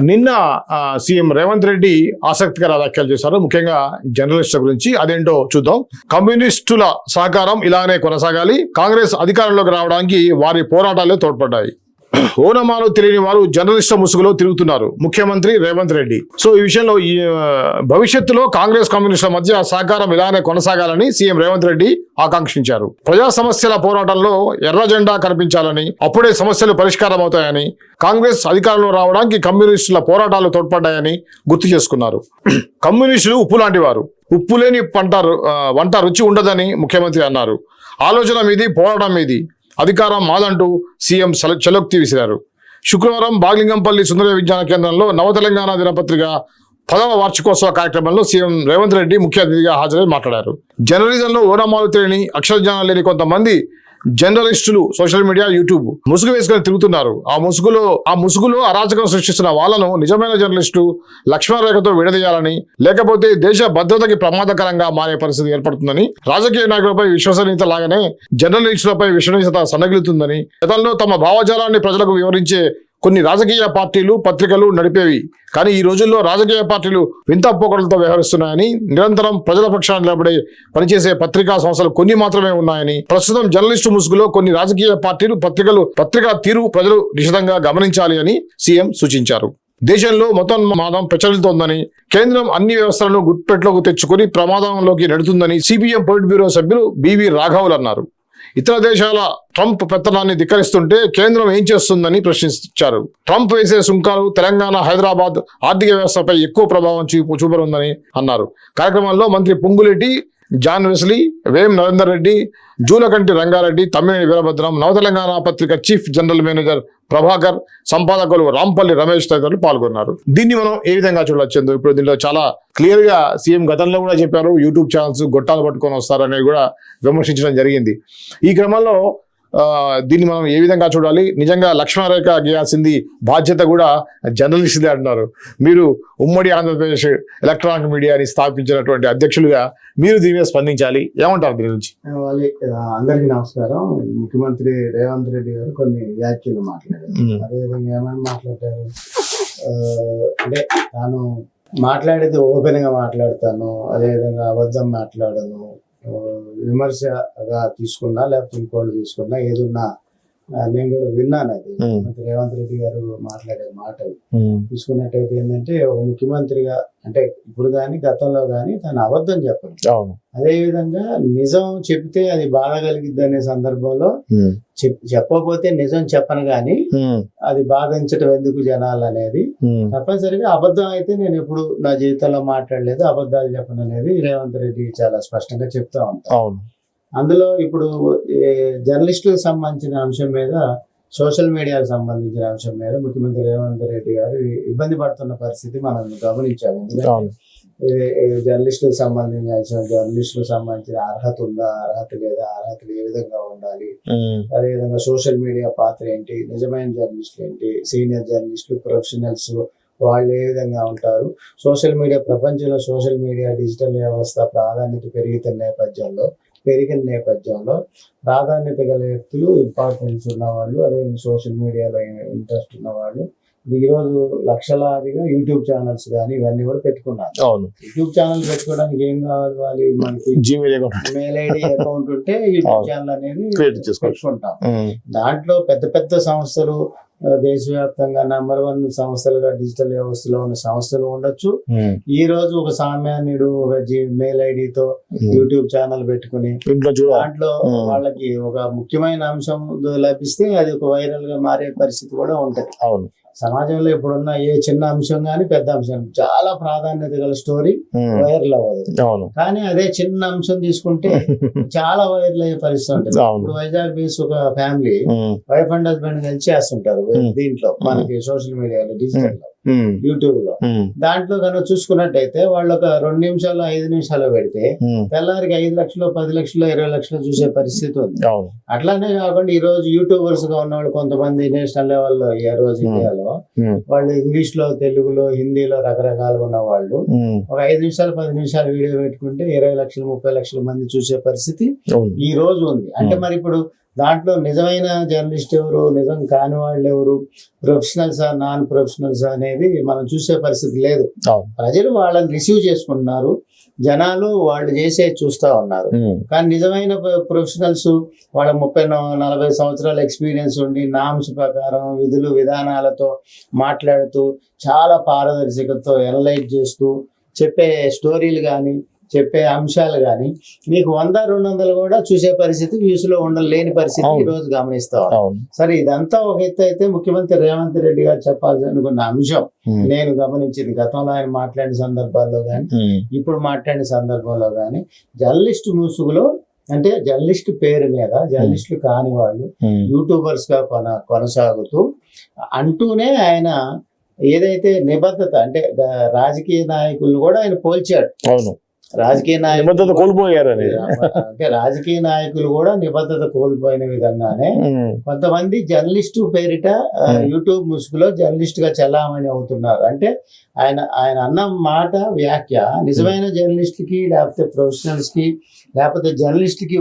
నిన్న ఆ, సీఎం రేవంత్ రెడ్డి ఆసక్తికర వ్యాఖ్యలు చేశారు. ముఖ్యంగా జర్నలిస్టుల గురించి అదేంటో చూద్దాం. కమ్యూనిస్టుల సహకారం ఇలానే కొనసాగాలి. కాంగ్రెస్ అధికారంలోకి రావడానికి వారి పోరాటాలే తోడ్పడ్డాయి. ఓనమాలు తెలియని వారు జర్నలిస్టుల ముసుగులో తిరుగుతున్నారు. ముఖ్యమంత్రి రేవంత్ రెడ్డి. సో ఈ విషయంలో ఈ భవిష్యత్తులో కాంగ్రెస్ కమ్యూనిస్టుల మధ్య సహకారం ఇలానే కొనసాగాలని సీఎం రేవంత్ రెడ్డి ఆకాంక్షించారు. ప్రజా సమస్యల పోరాటంలో ఎర్ర జెండా కనిపించాలని అప్పుడే సమస్యలు పరిష్కారం అవుతాయని కాంగ్రెస్ అధికారంలో రావడానికి కమ్యూనిస్టుల పోరాటాలు తోడ్పడ్డాయని గుర్తు చేసుకున్నారు. కమ్యూనిస్టులు ఉప్పు లాంటి వారు ఉప్పు లేని పంట వంట రుచి ఉండదని ముఖ్యమంత్రి అన్నారు. ఆలోచన మీది పోరాటం మీది. అధికారం మాదంటూ సీఎం చల- చలోక్తి విసిరారు. శుక్రవారం బాగ్లింగంపల్లి సుందర విజ్ఞాన కేంద్రంలో నవ తెలంగాణ దినపత్రిక పదవ వార్షికోత్సవ కార్యక్రమంలో సీఎం రేవంత్ రెడ్డి ముఖ్య అతిథిగా హాజరై మాట్లాడారు. జర్నలిజంలో ఓనమాలు తెలియని అక్షరజ్ఞానం లేని కొంతమంది జర్నలిస్టులు సోషల్ మీడియా యూట్యూబ్ ముసుగు వేసుకొని తిరుగుతున్నారు. ఆ ముసుగులో ఆ ముసుగులో అరాచకం సృష్టిస్తున్న వాళ్ళను నిజమైన జర్నలిస్టు లక్ష్మణరేఖతో విడదీయాలని లేకపోతే దేశ భద్రతకి ప్రమాదకరంగా మారే పరిస్థితి ఏర్పడుతుందని రాజకీయ నాయకులపై విశ్వసనీయత లాగానే జర్నలిస్టులపై విశ్వసనీయత సన్నగిలుతుందని గతంలో తమ భావజాలాన్ని ప్రజలకు వివరించే కొన్ని రాజకీయ పార్టీలు పత్రికలు నడిపేవి. కానీ ఈ రోజుల్లో రాజకీయ పార్టీలు వింత పోకడలతో వ్యవహరిస్తున్నాయని నిరంతరం ప్రజల పక్షాన్ని నిలబడే పనిచేసే పత్రికా సంస్థలు కొన్ని మాత్రమే ఉన్నాయని ప్రస్తుతం జర్నలిస్టు ముసుగులో కొన్ని రాజకీయ పార్టీలు పత్రికలు పత్రికా తీరు ప్రజలు నిశితంగా గమనించాలి అని సీఎం సూచించారు. దేశంలో మొత్తం మాదం ప్రచలితోందని కేంద్రం అన్ని వ్యవస్థలను గుట్పెట్లోకి తెచ్చుకొని ప్రమాదంలోకి నడుతుందని సిపిఎం పొలిట్ బ్యూరో సభ్యులు బివి రాఘవులు అన్నారు. ఇతర దేశాల ట్రంప్ పెత్తనాన్ని ధిక్కరిస్తుంటే కేంద్రం ఏం చేస్తుందని ప్రశ్నించారు. ట్రంప్ వేసే సుంకాలు తెలంగాణ హైదరాబాద్ ఆర్థిక వ్యవస్థపై ఎక్కువ ప్రభావం చూపు చూపనుందని అన్నారు. కార్యక్రమంలో మంత్రి పొంగులేటి జాన్ వెస్లీ వేం నరేందర్ రెడ్డి జూలకంటి రంగారెడ్డి తమ్మినేని వీరభద్రం నవతెలంగాణ పత్రిక చీఫ్ జనరల్ మేనేజర్ ప్రభాకర్ సంపాదకులు రాంపల్లి రమేష్ తదితరులు పాల్గొన్నారు. దీన్ని మనం ఏ విధంగా చూడొచ్చు ఇప్పుడు దీంట్లో చాలా క్లియర్గా సీఎం గతంలో కూడా చెప్పారు యూట్యూబ్ ఛానల్స్ గొట్టాలు పట్టుకొని వస్తారనేది కూడా విమర్శించడం జరిగింది. ఈ క్రమంలో దీన్ని మనం ఏ విధంగా చూడాలి? నిజంగా లక్ష్మణరేఖ గీయాల్సింది బాధ్యత కూడా జర్నలిస్ట్దే అంటున్నారు. మీరు ఉమ్మడి ఆంధ్రప్రదేశ్ ఎలక్ట్రానిక్ మీడియాని స్థాపించినటువంటి అధ్యక్షులుగా మీరు దీని మీద స్పందించాలి. ఏమంటారు దీని గురించి? వాళ్ళి అందరికీ నమస్కారం. ముఖ్యమంత్రి రేవంత్ రెడ్డి గారు కొన్ని వ్యాఖ్యలు మాట్లాడారు. అదేవిధంగా ఏమని మాట్లాడారు? అంటే తాను మాట్లాడేది ఓపెన్గా మాట్లాడతాను అదేవిధంగా అబద్ధం మాట్లాడను విమర్శగా తీసుకున్నా లేకపోతే ఇంకోటి తీసుకున్నా ఏదున్నా నేను కూడా విన్నాను అది. రేవంత్ రెడ్డి గారు మాట్లాడే మాటలు. తీసుకున్నట్టయితే ఏంటంటే ఒక ముఖ్యమంత్రిగా అంటే ఇప్పుడు కానీ గతంలో కానీ తను అబద్ధం అవును. అదే విధంగా నిజం చెప్తే అది బాధ కలిగిద్ది అనే సందర్భంలో చెప్- చెప్పకపోతే నిజం చెప్పను గాని అది బాధించటం ఎందుకు జనాలు అనేది. తప్పనిసరిగా అబద్ధం అయితే నేను ఎప్పుడు నా జీవితంలో మాట్లాడలేదు అబద్ధాలు చెప్పను అనేది రేవంత్ రెడ్డి చాలా స్పష్టంగా చెప్తా ఉంటాను అవును. అందులో ఇప్పుడు జర్నలిస్టులకు సంబంధించిన అంశం మీద సోషల్ మీడియాకు సంబంధించిన అంశం మీద ముఖ్యమంత్రి రేవంత్ రెడ్డి గారు ఇబ్బంది పడుతున్న పరిస్థితి మనం గమనించాము. జర్నలిస్టులకు సంబంధించిన అంశం జర్నలిస్టులకు సంబంధించిన అర్హత ఉందా అర్హత లేదా అర్హతలు ఏ విధంగా ఉండాలి? అదేవిధంగా సోషల్ మీడియా పాత్ర ఏంటి? నిజమైన జర్నలిస్టులు ఏంటి? సీనియర్ జర్నలిస్టులు ప్రొఫెషనల్స్ వాళ్ళు ఏ విధంగా ఉంటారు? సోషల్ మీడియా ప్రపంచంలో సోషల్ మీడియా డిజిటల్ వ్యవస్థ ప్రాధాన్యత పెరుగుతున్న నేపథ్యంలో పెరిగిన నేపథ్యంలో ప్రాధాన్యత గల వ్యక్తులు ఇంపార్టెన్స్ ఉన్న వాళ్ళు అదే సోషల్ మీడియాలో ఇంట్రెస్ట్ ఉన్న వాళ్ళు ఈ రోజు లక్షలాదిగా యూట్యూబ్ ఛానల్స్ కానీ ఇవన్నీ కూడా పెట్టుకున్నారు. అవును. యూట్యూబ్ ఛానల్ పెట్టుకోవడానికి ఏం కావాలి? మనకి Gmail account mail ID account ఉంటే యూట్యూబ్. ఛానల్ అనేది. పెట్టుకుంటాం. దాంట్లో పెద్ద పెద్ద సంస్థలు దేశవ్యాప్తంగా నంబర్ వన్ సంస్థలుగా డిజిటల్ వ్యవస్థలో ఉన్న సంస్థలు ఉండొచ్చు. ఈ రోజు ఒక సామాన్యుడు ఒక మెయిల్ ఐడితో యూట్యూబ్ ఛానల్ పెట్టుకుని దాంట్లో Hmm. వాళ్ళకి ఒక ముఖ్యమైన అంశం లభిస్తే అది ఒక వైరల్గా మారే పరిస్థితి కూడా ఉంటది. అవును. సమాజంలో ఇప్పుడున్న ఏ చిన్న అంశం కానీ పెద్ద అంశం చాలా ప్రాధాన్యత గల స్టోరీ వైరల్ అవ్వదు. కానీ అదే చిన్న అంశం తీసుకుంటే చాలా వైరల్ అయ్యే పరిస్థితి ఉంటుంది. ఇప్పుడు వైజాగ్ బీచ్ ఒక ఫ్యామిలీ వైఫ్ అండ్ హస్బెండ్ కలిసి చేస్తుంటారు. దీంట్లో మనకి సోషల్ మీడియాలో డిజిటల్లో యూట్యూబ్లో దాంట్లో కనుక చూసుకున్నట్టయితే వాళ్ళు ఒక రెండు నిమిషాలు ఐదు నిమిషాలు పెడితే తెల్లారికి ఐదు లక్షలు పది లక్షలు ఇరవై లక్షలు చూసే పరిస్థితి ఉంది. అట్లానే కాకుండా ఈ రోజు యూట్యూబర్స్గా ఉన్న వాళ్ళు కొంతమంది నేషనల్ లెవెల్లో ఈ రోజు. ఇండియాలో వాళ్ళు ఇంగ్లీష్లో తెలుగులో హిందీలో రకరకాలుగా ఉన్న వాళ్ళు ఒక ఐదు నిమిషాలు పది నిమిషాలు వీడియో పెట్టుకుంటే ఇరవై లక్షలు ముప్పై లక్షల మంది చూసే పరిస్థితి ఈ రోజు ఉంది. అంటే. మరి ఇప్పుడు దాంట్లో నిజమైన జర్నలిస్ట్ ఎవరు నిజం కాని వాళ్ళు ఎవరు ప్రొఫెషనల్స్ నాన్ ప్రొఫెషనల్స్ అనేది మనం చూసే పరిస్థితి లేదు. ప్రజలు వాళ్ళని రిసీవ్ చేసుకుంటున్నారు జనాలు వాళ్ళు చేసే చూస్తా ఉన్నారు. కానీ నిజమైన ప్రొఫెషనల్స్ వాళ్ళ ముప్పై నలభై సంవత్సరాల ఎక్స్పీరియన్స్ ఉండి నామ్స్ ప్రకారం విధులు విధానాలతో మాట్లాడుతూ చాలా పారదర్శకతతో ఎనలైట్ చేస్తూ చెప్పే స్టోరీలు కానీ చెప్పే అంశాలు కానీ మీకు వంద రెండు వందలు కూడా చూసే పరిస్థితి వ్యూస్లో ఉండలేని పరిస్థితి. ఈ రోజు గమనిస్తా. సరే ఇదంతా ఒక ఎత్తు అయితే ముఖ్యమంత్రి రేవంత్ రెడ్డి గారు చెప్పాల్సి అనుకున్న అంశం నేను గమనించింది. గతంలో ఆయన మాట్లాడిన సందర్భాల్లో కానీ ఇప్పుడు మాట్లాడిన సందర్భంలో కానీ జర్నలిస్ట్ ముసుగులో అంటే జర్నలిస్ట్ పేరు మీద జర్నలిస్టులు కాని వాళ్ళు యూట్యూబర్స్గా కొన కొనసాగుతూ అంటూనే ఆయన ఏదైతే నిబద్ధత అంటే రాజకీయ నాయకులను కూడా ఆయన పోల్చాడు. అవును. రాజకీయ నాయకులు కోల్పోయారు అంటే రాజకీయ నాయకులు కూడా నిబద్ధత కోల్పోయిన విధంగానే కొంతమంది జర్నలిస్టు పేరిట. యూట్యూబ్ ముసుగులో జర్నలిస్ట్గా చలామణి అవుతున్నారు. అంటే ఆయన ఆయన అన్న మాట వ్యాఖ్య నిజమైన జర్నలిస్ట్కి లేకపోతే ప్రొఫెషనల్స్కి లేకపోతే జర్నలిస్ట్కి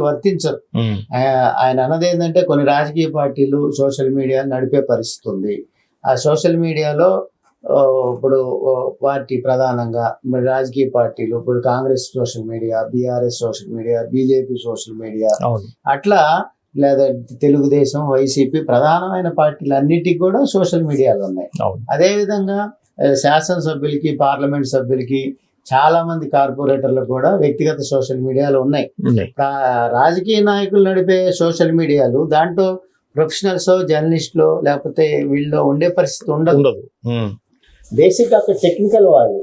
ఆ- ఆయన అన్నది ఏంటంటే కొన్ని రాజకీయ పార్టీలు సోషల్ మీడియా నడిపే పరిస్థితి ఉంది ఆ సోషల్ మీడియాలో ఇప్పుడు పార్టీ ప్రధానంగా రాజకీయ పార్టీలు ఇప్పుడు Congress social media BRS social media BJP social media అట్లా లేదా తెలుగుదేశం వైసీపీ ప్రధానమైన పార్టీలు అన్నిటికీ కూడా సోషల్ మీడియాలు ఉన్నాయి. అదేవిధంగా శాసనసభ్యులకి పార్లమెంట్ సభ్యులకి చాలా మంది కార్పొరేటర్లకు కూడా వ్యక్తిగత సోషల్ మీడియాలు ఉన్నాయి. రాజకీయ నాయకులు నడిపే సోషల్ మీడియాలు దాంట్లో ప్రొఫెషనల్స్ జర్నలిస్టులు లేకపోతే వీళ్ళు ఉండే పరిస్థితి ఉండదు. బేసిక్ అక్కడ టెక్నికల్ వాళ్ళు.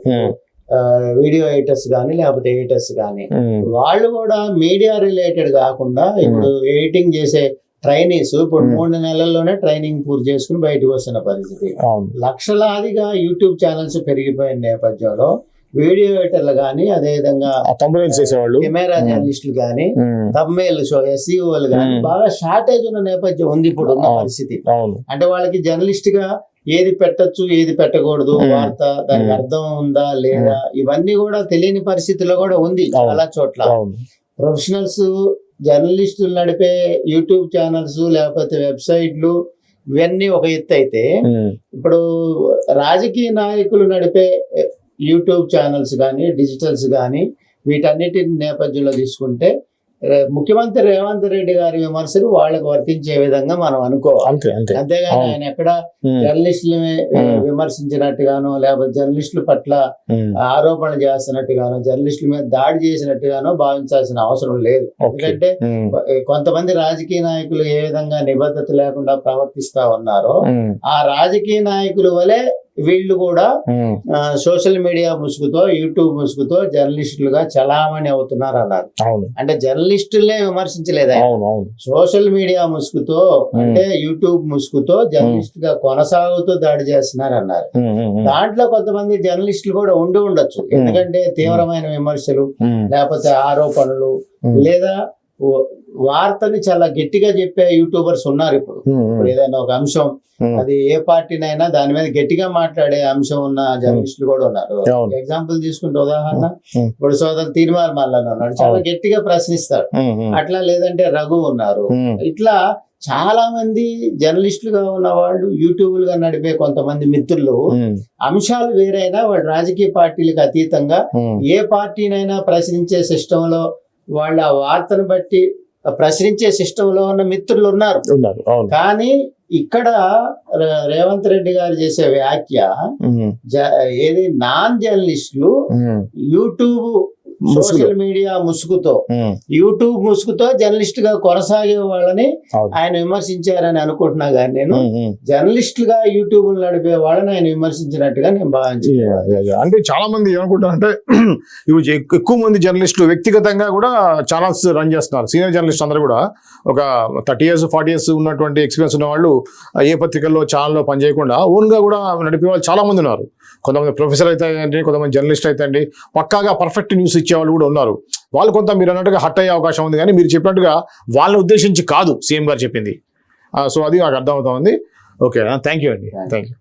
వీడియో ఎడిటర్స్ కానీ లేకపోతే ఎడిటర్స్ కానీ ఉమ్, వాళ్ళు కూడా మీడియా రిలేటెడ్ కాకుండా ఇప్పుడు ఎడిటింగ్ చేసే ట్రైనీస్ ఇప్పుడు Hmm. మూడు నెలల్లోనే ట్రైనింగ్ పూర్తి చేసుకుని బయటకు వస్తున్న పరిస్థితి. లక్షలాదిగా యూట్యూబ్ ఛానల్స్ పెరిగిపోయిన నేపథ్యంలో వీడియో ఎడిటర్లు కానీ అదేవిధంగా చేసేవాళ్ళు. Camera Hmm. జర్నలిస్టులు కానీ షో ఎస్ఈఓలు కానీ Hmm. బాగా షార్టేజ్ ఉన్న నేపథ్యం ఉంది ఇప్పుడు ఉన్న. పరిస్థితి. అంటే వాళ్ళకి జర్నలిస్ట్గా ఏది పెట్టొచ్చు ఏది పెట్టకూడదు. వార్త దానికి. అర్థం ఉందా లేదా ఇవన్నీ కూడా తెలియని పరిస్థితిలో కూడా ఉంది. చాలా చోట్ల ప్రొఫెషనల్స్ జర్నలిస్టులు నడిపే యూట్యూబ్ ఛానల్స్ లేకపోతే వెబ్సైట్లు ఇవన్నీ ఒక ఎత్తు అయితే ఇప్పుడు రాజకీయ నాయకులు నడిపే యూట్యూబ్ ఛానల్స్ కానీ డిజిటల్స్ కానీ వీటన్నిటి నేపథ్యంలో తీసుకుంటే ముఖ్యమంత్రి రేవంత్ రెడ్డి గారి విమర్శలు వాళ్ళకు వర్తించే విధంగా మనం అనుకోవాలి అంతే అంతే. అంతేగాని. ఆయన ఎక్కడ Hmm. విమర్శించినట్టుగానో లేకపోతే జర్నలిస్టుల పట్ల ఆరోపణలు చేస్తున్నట్టుగానో జర్నలిస్టుల మీద దాడి చేసినట్టుగానో భావించాల్సిన అవసరం లేదు. ఎందుకంటే కొంతమంది రాజకీయ నాయకులు ఏ విధంగా నిబద్ధత లేకుండా ప్రవర్తిస్తా ఉన్నారో ఆ రాజకీయ నాయకుల వలె వీళ్ళు కూడా సోషల్ మీడియా ముసుగుతో యూట్యూబ్ ముసుగుతో జర్నలిస్టులుగా చలామణి అవుతున్నారు అన్నారు. అంటే జర్నలిస్టులనే విమర్శించలేదు? సోషల్ మీడియా ముసుగుతో అంటే యూట్యూబ్ ముసుగుతో జర్నలిస్ట్గా కొనసాగుతూ దాడి చేస్తున్నారు అన్నారు. దాంట్లో కొంతమంది జర్నలిస్టులు కూడా ఉండి ఉండొచ్చు. ఎందుకంటే తీవ్రమైన విమర్శలు లేకపోతే ఆరోపణలు లేదా వార్తని చాలా గట్టిగా చెప్పే యూట్యూబర్స్ ఉన్నారు ఇప్పుడు. ఏదైనా ఒక అంశం అది ఏ పార్టీనైనా దాని మీద గట్టిగా మాట్లాడే అంశం ఉన్న జర్నలిస్టులు కూడా ఉన్నారు. ఎగ్జాంపుల్ తీసుకుంటే ఉదాహరణ. ఇప్పుడు సోదరు తీర్మార్ మల్లన్న ఉన్నాడు. చాలా. గట్టిగా ప్రశ్నిస్తాడు. అట్లా లేదంటే రఘు ఉన్నారు. ఇట్లా చాలా మంది జర్నలిస్టులుగా ఉన్న వాళ్ళు యూట్యూబ్లుగా నడిపే కొంతమంది మిత్రులు అంశాలు వేరైనా వాళ్ళు రాజకీయ పార్టీలకు అతీతంగా ఏ పార్టీనైనా ప్రశ్నించే సిస్టంలో వాళ్ళ వార్తను బట్టి ప్రశ్నించే సిస్టంలో ఉన్న మిత్రులు ఉన్నారు. ఉన్నారు కానీ ఇక్కడ రేవంత్ రెడ్డి గారు చేసే వ్యాఖ్య ఏది? నాన్ జర్నలిస్టులు యూట్యూబ్. సోషల్ మీడియా ముసుగుతో యూట్యూబ్ ముసుగుతో జర్నలిస్ట్గా కొనసాగే వాళ్ళని. ఆయన విమర్శించారని అనుకుంటున్నా కానీ నేను ఉమ్. జర్నలిస్టులుగా యూట్యూబ్ నడిపే వాళ్ళని ఆయన విమర్శించినట్టుగా నేను భావించాను. అంటే చాలా మంది ఏమనుకుంటారంటే ఇవి ఎక్- ఎక్కువ మంది జర్నలిస్టులు వ్యక్తిగతంగా కూడా ఛానల్స్ రన్ చేస్తున్నారు సీనియర్ జర్నలిస్ట్ అందరూ కూడా ఒక థర్టీ ఇయర్స్ ఫార్టీ ఇయర్స్ ఉన్నటువంటి ఎక్స్పీరియన్స్ ఉన్న వాళ్ళు ఏ పత్రికల్లో ఛానల్లో పనిచేయకుండా ఓన్గా కూడా నడిపే వాళ్ళు చాలా మంది ఉన్నారు కొంతమంది ప్రొఫెసర్ అయితే అండి కొంతమంది జర్నలిస్ట్ అయితే అండి పక్కాగా పర్ఫెక్ట్ న్యూస్ ఇచ్చే వాళ్ళు కూడా ఉన్నారు. వాళ్ళు కొంత మీరు అన్నట్టుగా హట్ అయ్యే అవకాశం ఉంది కానీ మీరు చెప్పినట్టుగా వాళ్ళని ఉద్దేశించి కాదు సీఎం గారు చెప్పింది. సో అది నాకు అర్థమవుతా ఉంది. ఓకే థ్యాంక్ యూ అండి. Thank you